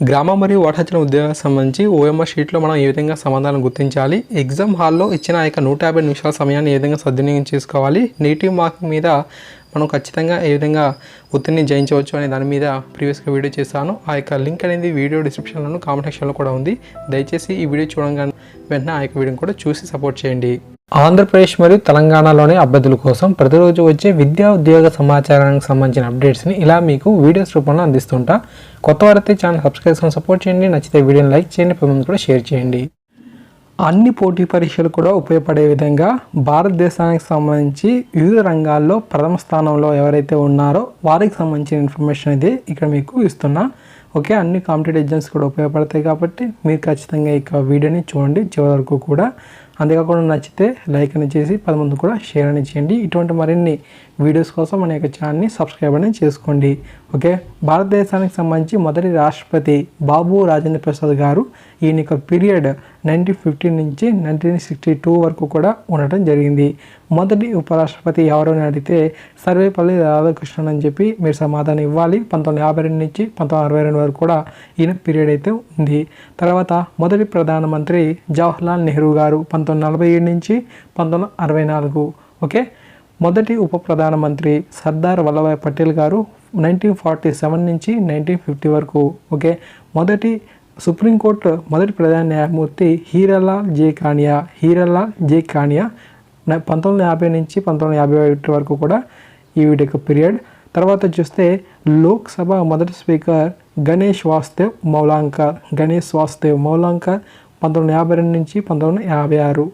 గ్రామ మరియు వాటాచరణ ఉద్యోగాలకు సంబంధించి ఓఎంఆర్ షీట్లో మనం ఏ విధంగా సమాధానం గుర్తించాలి? ఎగ్జామ్ హాల్లో ఇచ్చిన ఆ యొక్క నూట యాభై నిమిషాల సమయాన్ని ఏ విధంగా సద్వినియోగం చేసుకోవాలి? నెగిటివ్ మార్కింగ్ మీద మనం ఖచ్చితంగా ఏ విధంగా ఒత్తిడిని జయించవచ్చు అనే దాని మీద ప్రీవియస్గా వీడియో చేశాను. ఆ యొక్క లింక్ అనేది వీడియో డిస్క్రిప్షన్లోను కామెంట్ సెక్షన్లో కూడా ఉంది. దయచేసి ఈ వీడియో చూడగానే వెంటనే ఆ యొక్క వీడియోని కూడా చూసి సపోర్ట్ చేయండి. ఆంధ్రప్రదేశ్ మరియు తెలంగాణలోని అభ్యర్థుల కోసం ప్రతిరోజు వచ్చే విద్యా ఉద్యోగ సమాచారానికి సంబంధించిన అప్డేట్స్ని ఇలా మీకు వీడియోస్ రూపంలో అందిస్తుంటా. కొత్త వారైతే ఛానల్ సబ్స్క్రైబ్ చేసుకుని సపోర్ట్ చేయండి. నచ్చితే వీడియోని లైక్ చేయండి. పది కూడా షేర్ చేయండి. అన్ని పోటీ పరీక్షలు కూడా ఉపయోగపడే విధంగా భారతదేశానికి సంబంధించి వివిధ రంగాల్లో ప్రథమ స్థానంలో ఎవరైతే ఉన్నారో వారికి సంబంధించిన ఇన్ఫర్మేషన్ అయితే ఇక్కడ మీకు ఇస్తున్నా. ఓకే అన్ని కాంపిటేటివ్ ఎగ్జామ్స్ కూడా ఉపయోగపడతాయి కాబట్టి మీరు ఖచ్చితంగా ఇక వీడియోని చూడండి. చివరి వరకు కూడా అంతేకాకుండా నచ్చితే లైక్ అని చేసి పది మంది కూడా షేర్ అని చేయండి. ఇటువంటి మరిన్ని వీడియోస్ కోసం మన యొక్క ఛానల్ని సబ్స్క్రైబ్ అనేది చేసుకోండి. ఓకే? భారతదేశానికి సంబంధించి మొదటి రాష్ట్రపతి బాబు రాజేంద్ర ప్రసాద్ గారు ఈయన యొక్క పీరియడ్ నైన్టీన్ ఫిఫ్టీన్ నుంచి నైన్టీన్ సిక్స్టీ టూ వరకు కూడా ఉండటం జరిగింది. మొదటి ఉపరాష్ట్రపతి ఎవరు అని అడిగితే సర్వేపల్లి రాధాకృష్ణన్ అని చెప్పి మీరు సమాధానం ఇవ్వాలి. పంతొమ్మిది యాభై రెండు నుంచి పంతొమ్మిది అరవై రెండు వరకు కూడా ఈయన పీరియడ్ అయితే ఉంది. తర్వాత మొదటి ప్రధానమంత్రి జవహర్లాల్ నెహ్రూ గారు పంతొమ్మిది నలభై ఏడు నుంచి పంతొమ్మిది అరవై నాలుగు. ఓకే? మొదటి ఉప ప్రధానమంత్రి సర్దార్ వల్లభాయ్ పటేల్ గారు నైన్టీన్ ఫార్టీ సెవెన్ నుంచి నైన్టీన్ ఫిఫ్టీ వరకు ఓకే? మొదటి సుప్రీంకోర్టు మొదటి ప్రధాన న్యాయమూర్తి హీరలాల్ జే కానియా హీరలాల్ జే కానియా పంతొమ్మిది యాభై నుంచి పంతొమ్మిది యాభై ఒకటి వరకు కూడా ఈ యొక్క పీరియడ్. తర్వాత చూస్తే లోక్సభ మొదటి స్పీకర్ గణేష్ వాస్తేవ్ మౌలాంకర్ గణేష్ వాస్తేవ్ మౌలాంకర్ పంతొమ్మిది యాభై రెండు నుంచి పంతొమ్మిది యాభై ఆరు.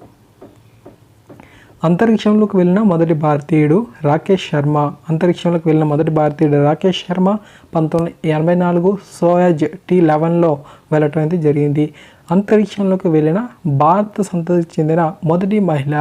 అంతరిక్షంలోకి వెళ్ళిన మొదటి భారతీయుడు రాకేష్ శర్మ. అంతరిక్షంలోకి వెళ్ళిన మొదటి భారతీయుడు రాకేష్ శర్మ పంతొమ్మిది ఎనభై నాలుగు సోయాజ్ టీ లెవెన్లో వెళ్ళటం అయితే జరిగింది. అంతరిక్షంలోకి వెళ్ళిన భారత సంతతికి చెందిన మొదటి మహిళ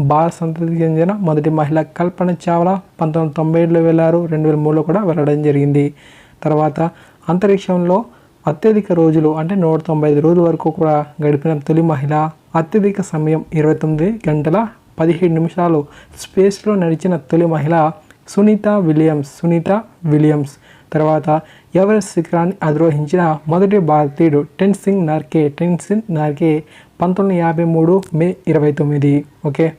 భారత సంతతికి చెందిన మొదటి మహిళ కల్పన చావ్లా పంతొమ్మిది తొంభై ఏడులో వెళ్ళారు. రెండు వేల మూడులో కూడా వెళ్ళడం జరిగింది. తర్వాత అంతరిక్షంలో అత్యధిక రోజులు అంటే నూట తొంభై ఐదు రోజుల వరకు కూడా గడిపిన తొలి మహిళ అత్యధిక సమయం ఇరవై తొమ్మిది గంటల పదిహేడు నిమిషాలు స్పేస్లో నడిచిన తొలి మహిళ సునీత విలియమ్స్. సునీత విలియమ్స్. తర్వాత ఎవరెస్ట్ శిఖరాన్ని అధిరోహించిన మొదటి భారతీయుడు టెన్ సింగ్ నార్కే. టెన్ సింగ్ నార్కే పంతొమ్మిది యాభై మూడు మే ఇరవై తొమ్మిది. ఓకే?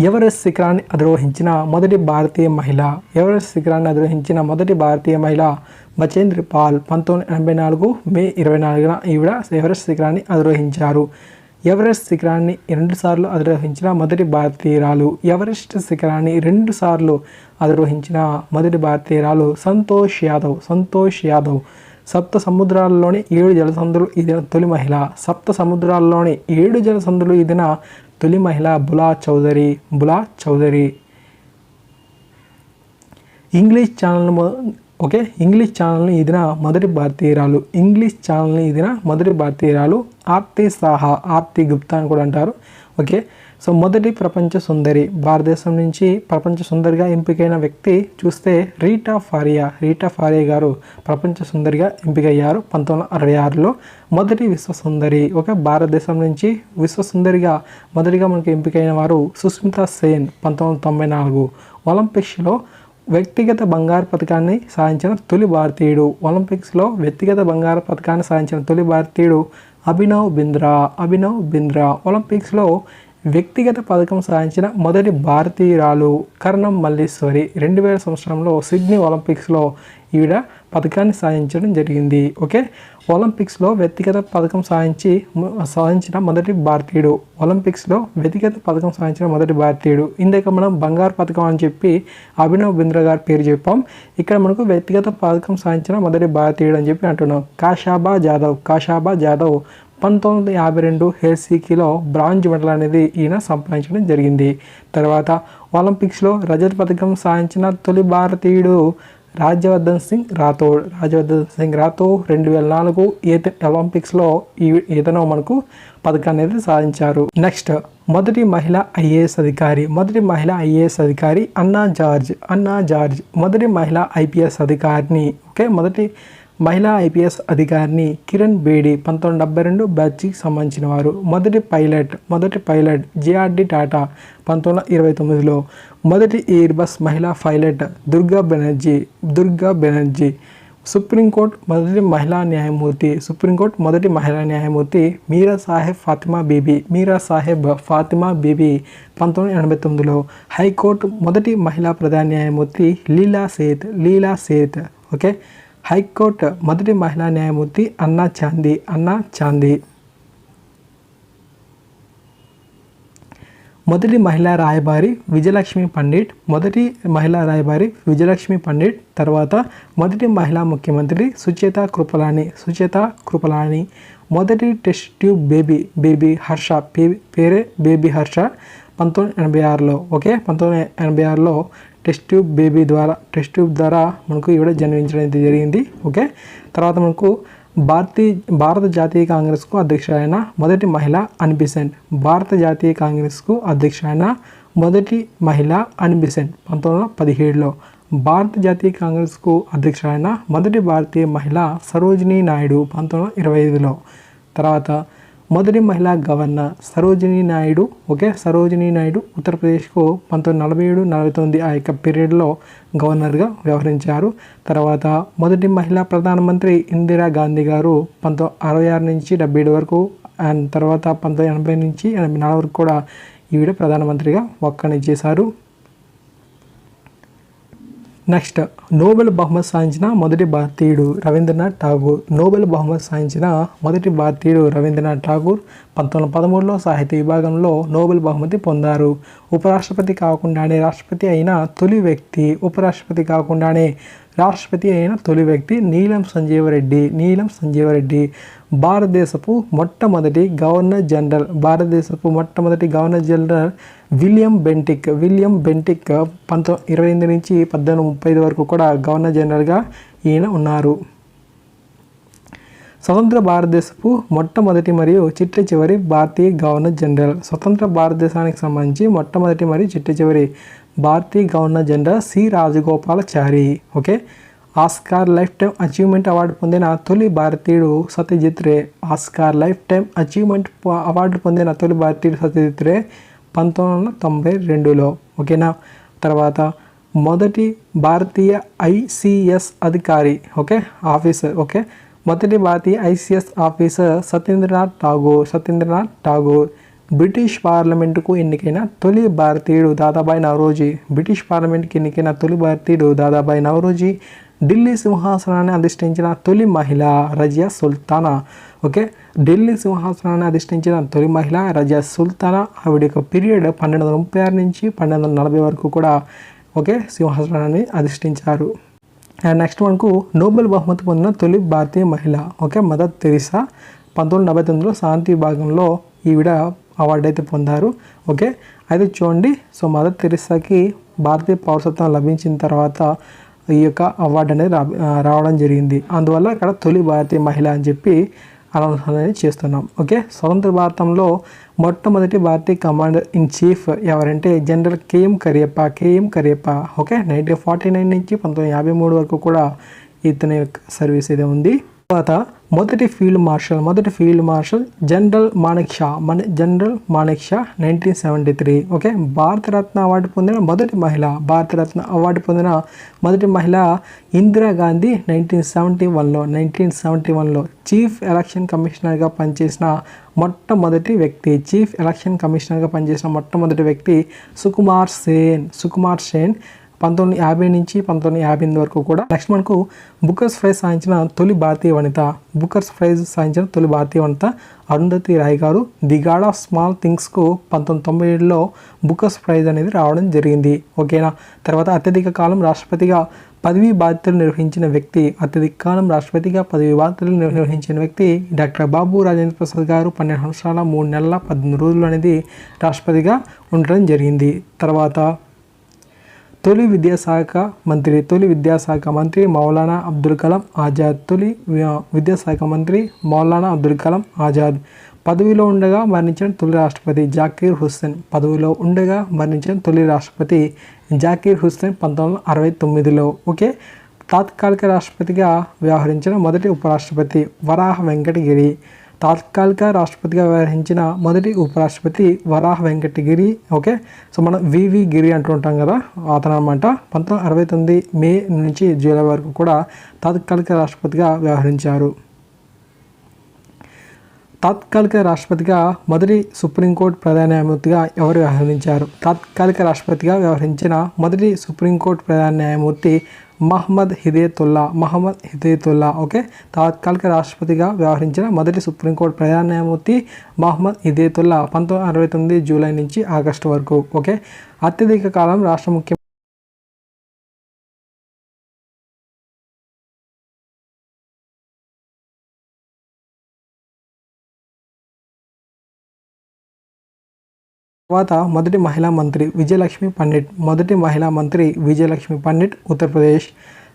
ఎవరెస్ట్ శిఖరాన్ని అధిరోహించిన మొదటి భారతీయ మహిళ. ఎవరెస్ట్ శిఖరాన్ని అధిరోహించిన మొదటి భారతీయ మహిళ బచేంద్ర పాల్ పంతొమ్మిది ఎనభై నాలుగు మే ఇరవై నాలుగున ఈవిడ ఎవరెస్ట్ శిఖరాన్ని అధిరోహించారు. ఎవరెస్ట్ శిఖరాన్ని రెండుసార్లు అధిరోహించిన మొదటి భారతీయురాలు ఎవరెస్ట్ శిఖరాన్ని రెండు సార్లు అధిరోహించిన మొదటి భారతీయురాలు సంతోష్ యాదవ్ సంతోష్ యాదవ్. సప్త సముద్రాల్లోని ఏడు జలసంధులు ఇదిన తొలి మహిళ. సప్త సముద్రాల్లోని ఏడు జలసంధులు ఇదిన తొలి మహిళ Bula Chaudhuri Bula Chaudhuri. English channel okay? English ఛానల్ని ఇదిన మొదటి భారతీయురాలు ఇంగ్లీష్ ఛానల్ని ఇదిన మొదటి భారతీయురాలు ఆర్తి సాహా ఆర్తి గుప్తా అని కూడా అంటారు. ఓకే? సో మొదటి ప్రపంచ సుందరి భారతదేశం నుంచి ప్రపంచ సుందరిగా ఎంపికైన వ్యక్తి చూస్తే రీటా ఫారియా రీటా ఫారియా గారు ప్రపంచ సుందరిగా ఎంపికయ్యారు పంతొమ్మిది వందల అరవై ఆరులో. మొదటి విశ్వ సుందరి ఓకే? భారతదేశం నుంచి విశ్వ సుందరిగా మొదటిగా మనకు ఎంపికైన వారు సుస్మితా సేన్ పంతొమ్మిది వందల తొంభై నాలుగు. ఒలింపిక్స్లో వ్యక్తిగత బంగారు పథకాన్ని సాధించిన తొలి భారతీయుడు. ఒలింపిక్స్లో వ్యక్తిగత బంగారు పథకాన్ని సాధించిన తొలి భారతీయుడు అభినవ్ బింద్రా. అభినవ్ బింద్రా ఒలింపిక్స్లో వ్యక్తిగత పథకం సాధించిన మొదటి భారతీయురాలు కర్ణం మల్లీశ్వరి. రెండు వేల సంవత్సరంలో సిడ్నీ ఒలింపిక్స్లో ఈవిడ పథకాన్ని సాధించడం జరిగింది. ఓకే? ఒలింపిక్స్లో వ్యక్తిగత పథకం సాధించి సాధించిన మొదటి భారతీయుడు. ఒలింపిక్స్లో వ్యక్తిగత పథకం సాధించిన మొదటి భారతీయుడు. ఇందాక మనం బంగారు పథకం అని చెప్పి అభినవ్ బింద్రా గారి పేరు చెప్పాం. ఇక్కడ మనకు వ్యక్తిగత పథకం సాధించిన మొదటి భారతీయుడు అని చెప్పి అంటున్నాం. కాషాబా జాదవ్ కాషాబా జాదవ్ పంతొమ్మిది యాభై రెండు హెల్సీకీలో బ్రాంజ్ మెడల్ అనేది ఈయన సంపాదించడం జరిగింది. తర్వాత ఒలింపిక్స్లో రజత పథకం సాధించిన తొలి భారతీయుడు రాజ్యవర్ధన్ సింగ్ రాథోడ్ రాజ్యవర్ధన్ సింగ్ రాథోడ్ రెండు వేల నాలుగు ఈత ఒలింపిక్స్లో ఈ ఇతను మనకు పథకాన్ని అయితే సాధించారు. నెక్స్ట్ మొదటి మహిళ ఐఏఎస్ అధికారి మొదటి మహిళ ఐఏఎస్ అధికారి అన్నా జార్జ్ అన్నా జార్జ్ మొదటి మహిళ ఐపీఎస్ అధికారిని ఓకే మొదటి మహిళా ఐపీఎస్ అధికారిని కిరణ్ బేడి పంతొమ్మిది డెబ్బై రెండు బ్యాచ్కి సంబంధించిన వారు. మొదటి పైలట్ మొదటి పైలట్ జేఆర్డి టాటా పంతొమ్మిది ఇరవై తొమ్మిదిలో మొదటి ఎయిర్ బస్ మహిళా pilot Durga Banerjee Durga Banerjee supreme court మొదటి మహిళా న్యాయమూర్తి సుప్రీంకోర్టు మొదటి మహిళా న్యాయమూర్తి మీరా సాహెబ్ ఫాతిమా బీబీ మీరా సాహెబ్ ఫాతిమా బీబీ పంతొమ్మిది ఎనభై తొమ్మిదిలో హైకోర్టు మొదటి మహిళా ప్రధాన న్యాయమూర్తి Leela Seth Leela Seth okay? High court మొదటి మహిళా న్యాయమూర్తి అన్నా చాందీ అన్నా చాందీ. మొదటి మహిళా రాయబారి విజయలక్ష్మి పండిట్ మొదటి మహిళా రాయబారి విజయలక్ష్మి పండిట్ తర్వాత మొదటి మహిళా ముఖ్యమంత్రి సుచేత కృపలాని సుచేత కృపలాని మొదటి test tube baby baby Harsha పేరే బేబీ హర్ష పంతొమ్మిది ఎనభై ఆరులో ఓకే? పంతొమ్మిది ఎనభై ఆరులో టెస్ట్ ట్యూబ్ బేబీ ద్వారా టెస్ట్ ట్యూబ్ ద్వారా మనకు ఈవిడ జన్మించడం అయితే జరిగింది. ఓకే? తర్వాత మనకు భారతీయ భారత జాతీయ కాంగ్రెస్కు అధ్యక్షుడైన మొదటి మహిళ అన్బిసెంట్ భారత జాతీయ కాంగ్రెస్కు అధ్యక్షుడైన మొదటి మహిళ అన్బిసెంట్ పంతొమ్మిది వందల పదిహేడులో. భారత జాతీయ కాంగ్రెస్కు అధ్యక్షుడైన మొదటి భారతీయ మహిళ సరోజినీ నాయుడు పంతొమ్మిది వందల ఇరవై ఐదులో. తర్వాత మొదటి మహిళా గవర్నర్ సరోజినీ నాయుడు ఓకే? సరోజినీ నాయుడు ఉత్తరప్రదేశ్కు పంతొమ్మిది నలభై ఏడు నలభై తొమ్మిది ఆ యొక్క పీరియడ్లో గవర్నర్గా వ్యవహరించారు. తర్వాత మొదటి మహిళా ప్రధానమంత్రి ఇందిరా గాంధీ గారు పంతొమ్మిది అరవై ఆరు నుంచి డెబ్బై ఏడు వరకు అండ్ తర్వాత పంతొమ్మిది ఎనభై నుంచి ఎనభై నాలుగు వరకు కూడా ఈవిడ ప్రధానమంత్రిగా ఒక్కని చేశారు. నెక్స్ట్ నోబెల్ బహుమతి సాధించిన మొదటి భారతీయుడు రవీంద్రనాథ్ ఠాగూర్. నోబెల్ బహుమతి సాధించిన మొదటి భారతీయుడు రవీంద్రనాథ్ ఠాగూర్ పంతొమ్మిది వందల పదమూడులో సాహిత్య విభాగంలో నోబెల్ బహుమతి పొందారు. ఉపరాష్ట్రపతి కాకుండానే రాష్ట్రపతి అయిన తొలి వ్యక్తి ఉపరాష్ట్రపతి కాకుండానే రాష్ట్రపతి అయిన తొలి వ్యక్తి నీలం సంజీవరెడ్డి నీలం సంజీవరెడ్డి. భారతదేశపు మొట్టమొదటి గవర్నర్ జనరల్ భారతదేశపు మొట్టమొదటి governor general William Bentinck. William Bentinck పంతొమ్మిది ఇరవై ఎనిమిది నుంచి పద్దెనిమిది ముప్పై ఐదు వరకు కూడా గవర్నర్ జనరల్గా ఈయన ఉన్నారు. స్వతంత్ర భారతదేశపు మొట్టమొదటి మరియు చిట్ట చివరి భారతీయ గవర్నర్ జనరల్. స్వతంత్ర భారతదేశానికి సంబంధించి మొట్టమొదటి మరియు చిట్ట చివరి భారతీయ governor general C. Rajagopalachari. Okay? Oscar lifetime achievement award పొందిన తొలి భారతీయుడు Satyajit Ray. Oscar lifetime achievement award పొందిన తొలి భారతీయుడు సత్యజిత్ రే. పంతొమ్మిది వందల తొంభై రెండులో. ఓకేనా? తర్వాత మొదటి భారతీయ ఐసిఎస్ అధికారి ఓకే ఆఫీసర్ ఓకే మొదటి భారతీయ ICS officer Satyendranath Tagore Satyendranath Tagore British పార్లమెంటుకు ఎన్నికైన తొలి భారతీయుడు దాదాబాయి నవరోజీ బ్రిటిష్ పార్లమెంట్కి ఎన్నికైన తొలి భారతీయుడు దాదాబాయి నవరోజీ ఢిల్లీ సింహాసనాన్ని అధిష్ఠించిన తొలి మహిళ రజియా సుల్తానా ఓకే ఢిల్లీ సింహాసనాన్ని అధిష్ఠించిన తొలి మహిళ రజా సుల్తానా ఆవిడ యొక్క పీరియడ్ పన్నెండు వందల ముప్పై ఆరు నుంచి పన్నెండు వందల నలభై వరకు కూడా ఓకే సింహాసనాన్ని అధిష్ఠించారు. అండ్ నెక్స్ట్ మనకు నోబెల్ బహుమతి పొందిన తొలి భారతీయ మహిళ ఓకే మదర్ తెరిసా. పంతొమ్మిది వందల డెబ్బై తొమ్మిదిలో శాంతి విభాగంలో ఈవిడ అవార్డు అయితే పొందారు. ఓకే అయితే చూడండి సో మదర్ తెరిసాకి భారతీయ పౌరసత్వం లభించిన తర్వాత ఈ యొక్క అవార్డు అనేది రా రావడం జరిగింది. అందువల్ల ఇక్కడ తొలి భారతీయ మహిళ అని చెప్పి అనౌన్స్ అనేది చేస్తున్నాం. ఓకే? స్వతంత్ర భారతంలో మొట్టమొదటి భారతీయ కమాండర్ ఇన్ చీఫ్ ఎవరంటే general KM Cariappa KM Cariappa. Okay? Nineteen forty nine నుంచి పంతొమ్మిది యాభై మూడు వరకు కూడా ఇతని యొక్క సర్వీస్ అయితే ఉంది. తర్వాత మొదటి ఫీల్డ్ మార్షల్ మొదటి field marshal general Manik Shah మన general Manekshaw nineteen seventy three okay? Bharat Ratna award పొందిన మొదటి మహిళ భారతరత్న అవార్డు పొందిన మొదటి మహిళ ఇందిరాగాంధీ నైన్టీన్ సెవెంటీ వన్లో నైన్టీన్ సెవెంటీ వన్లో చీఫ్ ఎలక్షన్ కమిషనర్గా పనిచేసిన మొట్టమొదటి వ్యక్తి చీఫ్ ఎలక్షన్ కమిషనర్గా పనిచేసిన మొట్టమొదటి వ్యక్తి సుకుమార్ సేన్ సుకుమార్ సేన్ పంతొమ్మిది యాభై నుంచి పంతొమ్మిది యాభై ఎనిమిది వరకు కూడా లక్ష్మణ్కు మనకు బుకర్స్ ప్రైజ్ సాధించిన తొలి భారతీయ వనిత బుకర్స్ ప్రైజ్ సాధించిన తొలి భారతీయ వనిత అరుంధతి రాయ్ గారు ది గాడ్ ఆఫ్ స్మాల్ థింగ్స్కు పంతొమ్మిది తొంభై ఏడులో బుకర్స్ ప్రైజ్ అనేది రావడం జరిగింది. ఓకేనా? తర్వాత అత్యధిక కాలం రాష్ట్రపతిగా పదవీ బాధ్యతలు నిర్వహించిన వ్యక్తి అత్యధిక కాలం రాష్ట్రపతిగా పదవి బాధ్యతలు నిర్వహించిన వ్యక్తి డాక్టర్ బాబు రాజేంద్ర ప్రసాద్ గారు పన్నెండు సంవత్సరాల మూడు నెలల పద్దెనిమిది రోజులు అనేది రాష్ట్రపతిగా ఉండడం జరిగింది. తర్వాత తొలి విద్యాశాఖ మంత్రి తొలి విద్యాశాఖ మంత్రి మౌలానా అబ్దుల్ కలాం ఆజాద్ తొలి విద్యాశాఖ మంత్రి మౌలానా అబ్దుల్ కలాం ఆజాద్. పదవిలో ఉండగా మరణించిన తొలి రాష్ట్రపతి జాకీర్ హుస్సేన్. పదవిలో ఉండగా మరణించిన తొలి రాష్ట్రపతి జాకీర్ హుస్సేన్ పంతొమ్మిది వందల అరవై తొమ్మిదిలో. ఓకే? తాత్కాలిక రాష్ట్రపతిగా వ్యవహరించిన మొదటి ఉపరాష్ట్రపతి వరాహ వెంకటగిరి. తాత్కాలిక రాష్ట్రపతిగా వ్యవహరించిన మొదటి ఉపరాష్ట్రపతి వరాహ వెంకటగిరి ఓకే? సో మనం వివి గిరి అంటుంటాం కదా అతను అనమాట పంతొమ్మిది అరవై తొమ్మిది మే నుంచి జూలై వరకు కూడా తాత్కాలిక రాష్ట్రపతిగా వ్యవహరించారు. తాత్కాలిక రాష్ట్రపతిగా మొదటి సుప్రీంకోర్టు ప్రధాన న్యాయమూర్తిగా ఎవరు వ్యవహరించారు? తాత్కాలిక రాష్ట్రపతిగా వ్యవహరించిన మొదటి సుప్రీంకోర్టు ప్రధాన న్యాయమూర్తి మహమ్మద్ హిదేతుల్లా మహమ్మద్ హిదేతుల్లా ఓకే? తాత్కాలిక రాష్ట్రపతిగా వ్యవహరించిన మొదటి సుప్రీంకోర్టు ప్రధాన న్యాయమూర్తి మహమ్మద్ హిదేతుల్లా పంతొమ్మిది అరవై తొమ్మిది జూలై నుంచి ఆగస్టు వరకు ఓకే? అత్యధిక కాలం రాష్ట్ర ముఖ్య తర్వాత మొదటి మహిళా మంత్రి విజయలక్ష్మి పండిట్ మొదటి మహిళా మంత్రి విజయలక్ష్మి పండిట్ ఉత్తరప్రదేశ్.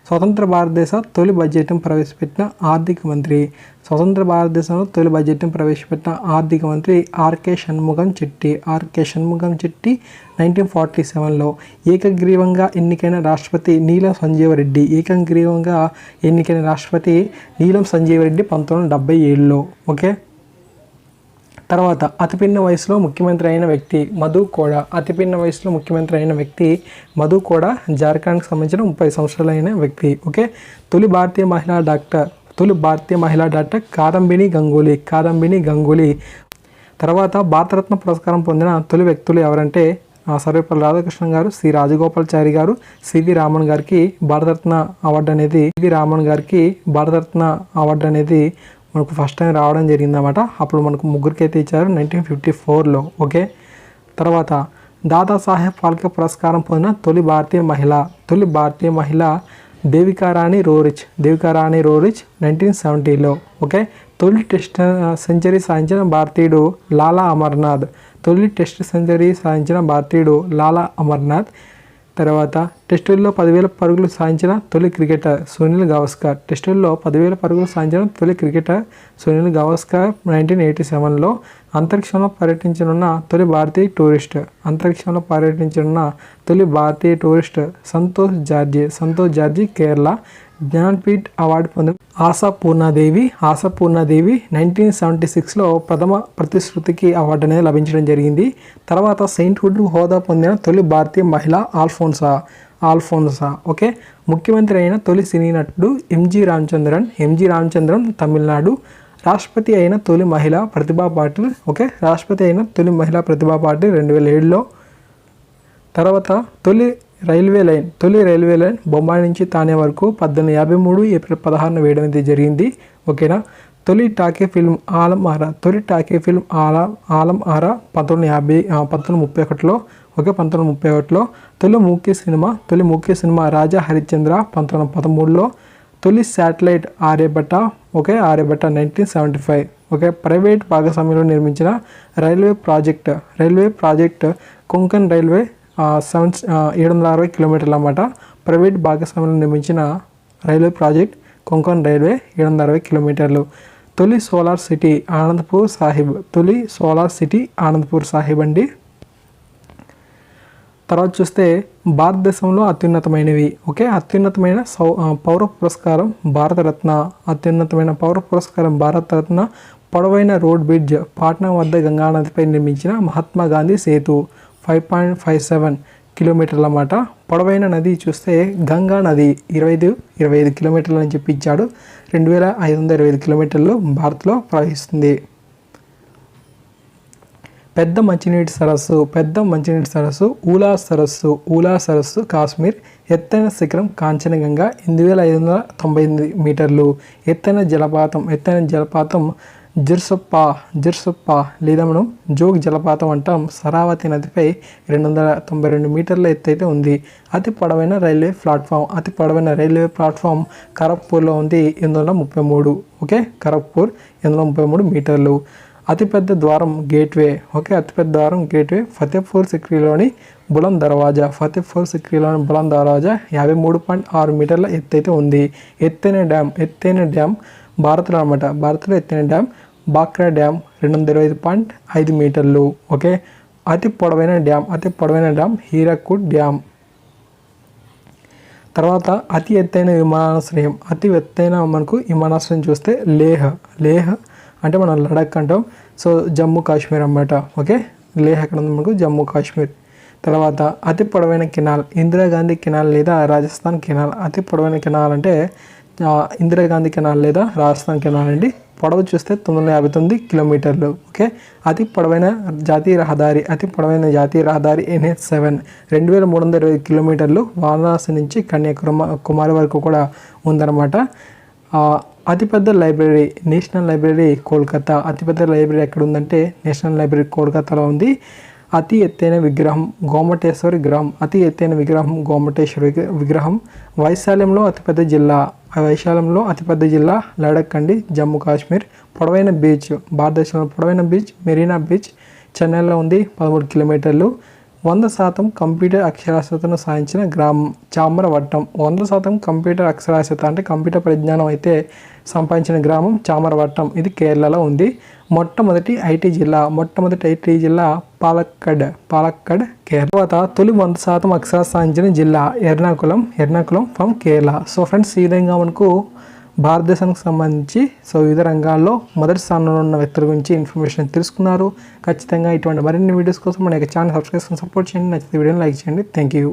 స్వతంత్ర భారతదేశ తొలి బడ్జెట్ను ప్రవేశపెట్టిన ఆర్థిక మంత్రి. స్వతంత్ర భారతదేశంలో తొలి బడ్జెట్ను ప్రవేశపెట్టిన ఆర్థిక మంత్రి RK Shanmukham Chetty. RK Shanmugham Chetty nineteen forty సెవెన్లో. ఏకగ్రీవంగా ఎన్నికైన రాష్ట్రపతి నీలం సంజీవరెడ్డి. ఏకగ్రీవంగా ఎన్నికైన రాష్ట్రపతి నీలం సంజీవరెడ్డి పంతొమ్మిది వందల డెబ్బై ఏడులో. ఓకే? తర్వాత అతిపిన్న వయసులో ముఖ్యమంత్రి అయిన వ్యక్తి మధు కూడా అతిపిన్న వయసులో ముఖ్యమంత్రి అయిన వ్యక్తి మధు కూడా జార్ఖండ్కి సంబంధించిన ముప్పై సంవత్సరాలైన వ్యక్తి ఓకే? తొలి భారతీయ మహిళా డాక్టర్ తొలి భారతీయ మహిళా డాక్టర్ కాదంబిని గంగూలీ కాదంబిని గంగూలీ. తర్వాత భారతరత్న పురస్కారం పొందిన తొలి వ్యక్తులు ఎవరంటే ఆ, సర్వేపల్లి రాధాకృష్ణన్ గారు సి. రాజగోపాలచారి గారు సివి రామన్ గారికి భారతరత్న అవార్డు అనేది సివి రామన్ గారికి భారతరత్న అవార్డు అనేది మనకు ఫస్ట్ టైం రావడం జరిగిందన్నమాట. అప్పుడు మనకు ముగ్గురికి అయితే ఇచ్చారు నైన్టీన్ ఫిఫ్టీ ఫోర్లో ఓకే? తర్వాత దాదాసాహెబ్ ఫాల్కే పురస్కారం పొందిన తొలి భారతీయ మహిళ తొలి భారతీయ మహిళ Devika Rani Roerich Devika Rani Roerich nineteen సెవెంటీలో okay? తొలి టెస్ట్ సెంచరీ సాధించిన భారతీయుడు లాలా అమర్నాథ్ తొలి టెస్ట్ సెంచరీ సాధించిన భారతీయుడు లాలా అమర్నాథ్ తర్వాత టెస్టుల్లో పదివేల పరుగులు సాధించిన తొలి క్రికెటర్ సునీల్ గవాస్కర్. టెస్టుల్లో పదివేల పరుగులు సాధించిన తొలి cricketer Sunil Gavaskar nineteen eighty సెవెన్లో అంతరిక్షంలో పర్యటించనున్న తొలి భారతీయ టూరిస్ట్. అంతరిక్షంలో పర్యటించనున్న తొలి భారతీయ tourist Santosh George Santosh George Kerala Jnanpith award పొందిన ఆశా పూర్ణాదేవి ఆశా పూర్ణాదేవి నైన్టీన్ సెవెంటీ సిక్స్లో ప్రథమ ప్రతిశ్రుతికి అవార్డు అనేది లభించడం జరిగింది. తర్వాత సెయింట్హుడ్ హోదా పొందిన తొలి భారతీయ మహిళ ఆల్ఫోన్సా ఆల్ఫోన్సా ఓకే? ముఖ్యమంత్రి అయిన తొలి సినీ నటుడు ఎంజి రామచంద్రన్ ఎంజి రామచంద్రన్ తమిళనాడు. రాష్ట్రపతి అయిన తొలి మహిళ ప్రతిభా పాటిల్ ఓకే? రాష్ట్రపతి అయిన తొలి మహిళా ప్రతిభా పాటిల్ రెండు వేల ఏడులో. తర్వాత తొలి రైల్వే లైన్ తొలి రైల్వే లైన్ బొంబాయి నుంచి తానే వరకు పద్దెనిమిది యాభై మూడు ఏప్రిల్ పదహారున వేయడం అనేది జరిగింది. ఓకేనా? తొలి టాకే ఫిల్మ్ ఆలం ఆరా తొలి టాకే ఫిల్మ్ ఆలా ఆలం ఆరా పంతొమ్మిది యాభై పంతొమ్మిది ముప్పై ఒకటిలో ఓకే పంతొమ్మిది ముప్పై ఒకటిలో. తొలి ముఖ్య సినిమా తొలి ముఖ్య సినిమా రాజా హరిశ్చంద్ర పంతొమ్మిది పదమూడులో. తొలి satellite Aryabhata okay Aryabhata nineteen seventy five okay private భాగస్వామ్యంలో నిర్మించిన railway project railway project Konkan railway seven ఏడు వందల అరవై కిలోమీటర్లు అన్నమాట. ప్రైవేట్ భాగస్వామ్యంలో నిర్మించిన రైల్వే ప్రాజెక్ట్ కొంకన్ రైల్వే ఏడు వందల అరవై కిలోమీటర్లు. తొలి సోలార్ సిటీ ఆనందపూర్ సాహిబ్ తొలి సోలార్ సిటీ ఆనందపూర్ సాహిబ్ అండి. తర్వాత చూస్తే భారతదేశంలో అత్యున్నతమైనవి. ఓకే అత్యున్నతమైన సౌ పౌర పురస్కారం భారతరత్న అత్యున్నతమైన పౌర పురస్కారం భారతరత్న పొడవైన రోడ్ బ్రిడ్జ్ పాట్నా వద్ద గంగా నదిపై నిర్మించిన Mahatma Gandhi Setu. Five point five seven కిలోమీటర్ల అన్నమాట పొడవైన నది చూస్తే గంగా నది ఇరవై ఐదు ఇరవై ఐదు కిలోమీటర్లు అని చెప్పి ఇచ్చాడు. రెండు వేల ఐదు వందల ఇరవై ఐదు కిలోమీటర్లు భారత్లో ప్రవహిస్తుంది. పెద్ద మంచినీటి సరస్సు పెద్ద మంచినీటి సరస్సు ఊలా సరస్సు ఊలా సరస్సు కాశ్మీర్ ఎత్తైన శిఖరం కాంచనగంగా ఎనిమిది వేల ఐదు వందల తొంభై ఎనిమిది మీటర్లు. ఎత్తైన జలపాతం ఎత్తైన జలపాతం జిర్సొప్ప జిర్సొప్ప లేదా మనం జోగ్ జలపాతం అంటాం. సరావతి నదిపై రెండు వందల తొంభై రెండు మీటర్ల ఎత్తైతే ఉంది. అతి పొడవైన రైల్వే ప్లాట్ఫామ్ అతి పొడవైన రైల్వే ప్లాట్ఫామ్ ఖరగ్పూర్లో ఉంది ఎనిమిది వందల ముప్పై మూడు ఓకే? ఖరగ్పూర్ ఎనిమిది వందల ముప్పై మూడు మీటర్లు. అతిపెద్ద ద్వారం గేట్వే ఓకే? అతిపెద్ద ద్వారం గేట్వే ఫతేపూర్ సిక్రీలోని బులం దర్వాజా ఫతేపూర్ సిక్రీలోని బులం దర్వాజా యాభై మూడు పాయింట్ ఆరు మీటర్ల ఎత్తైతే ఉంది. ఎత్తైన డ్యామ్ ఎత్తైన డ్యామ్ భారత్లో అనమాట భారత్లో ఎత్తైన డ్యామ్ బాక్రా డ్యామ్ రెండు వందల ఇరవై ఐదు పాయింట్ ఐదు మీటర్లు ఓకే? అతి పొడవైన డ్యామ్ అతి పొడవైన డ్యామ్ హీరాకుడ్ డ్యామ్ తర్వాత అతి ఎత్తైన విమానాశ్రయం అతి ఎత్తైన మనకు విమానాశ్రయం చూస్తే లేహ్ లేహ్ అంటే మనం లడక్ అంటాం. సో జమ్మూ కాశ్మీర్ అన్నమాట ఓకే? లేహ్ అక్కడ ఉంది మనకు? జమ్మూ కాశ్మీర్. తర్వాత అతి పొడవైన కెనాల్ ఇందిరాగాంధీ కెనాల్ లేదా రాజస్థాన్ కెనాల్. అతి పొడవైన కెనాల్ అంటే ఇందిరాగాంధీ కెనాల్ లేదా రాజస్థాన్ కెనాల్ అండి. పొడవు చూస్తే తొమ్మిది వందల యాభై తొమ్మిది కిలోమీటర్లు ఓకే? అతి పొడవైన జాతీయ రహదారి అతి పొడవైన జాతీయ రహదారి ఎన్హెచ్ సెవెన్ రెండు వేల మూడు వందల ఇరవై కిలోమీటర్లు వారణాసి నుంచి కన్యాకుమారి కుమారి వరకు కూడా ఉందన్నమాట. అతిపెద్ద లైబ్రరీ నేషనల్ లైబ్రరీ కోల్కతా. అతిపెద్ద లైబ్రరీ ఎక్కడ ఉందంటే నేషనల్ లైబ్రరీ కోల్కతాలో ఉంది. అతి ఎత్తైన విగ్రహం గోమటేశ్వరి విగ్రహం అతి ఎత్తైన విగ్రహం గోమటేశ్వరి విగ్రహం. వైశాల్యంలో అతిపెద్ద జిల్లా ఆ వైశాల్యంలో అతిపెద్ద జిల్లా లడక్ అండి జమ్మూ కాశ్మీర్. పొడవైన బీచ్ భారతదేశంలో పొడవైన బీచ్ మెరీనా బీచ్ చెన్నైలో ఉంది పదమూడు కిలోమీటర్లు. వంద శాతం కంప్యూటర్ అక్షరాస్యతను సాధించిన గ్రామం చామరవట్టం వంద శాతం కంప్యూటర్ అక్షరాస్యత అంటే కంప్యూటర్ పరిజ్ఞానం అయితే సంపాదించిన గ్రామం చామరవట్టం ఇది కేరళలో ఉంది. మొట్టమొదటి ఐటీ జిల్లా మొట్టమొదటి ఐటీ జిల్లా పాలక్కడ్ పాలక్కడ్ కేరళ. తర్వాత తొలి వంద శాతం అక్షరాస్యత సాధించిన జిల్లా Ernakulam Ernakulam from Kerala. So friends ఈ విధంగా మనకు భారతదేశానికి సంబంధించి సో వివిధ రంగాల్లో మొదటి స్థానంలో ఉన్న వ్యక్తుల గురించి ఇన్ఫర్మేషన్ తెలుసుకున్నారు. ఖచ్చితంగా ఇటువంటి మరిన్ని వీడియోస్ కోసం మన యొక్క ఛానల్ సబ్స్క్రైబ్ సపోర్ట్ చేయండి. నచ్చితే వీడియోని లైక్ చేయండి. Thank you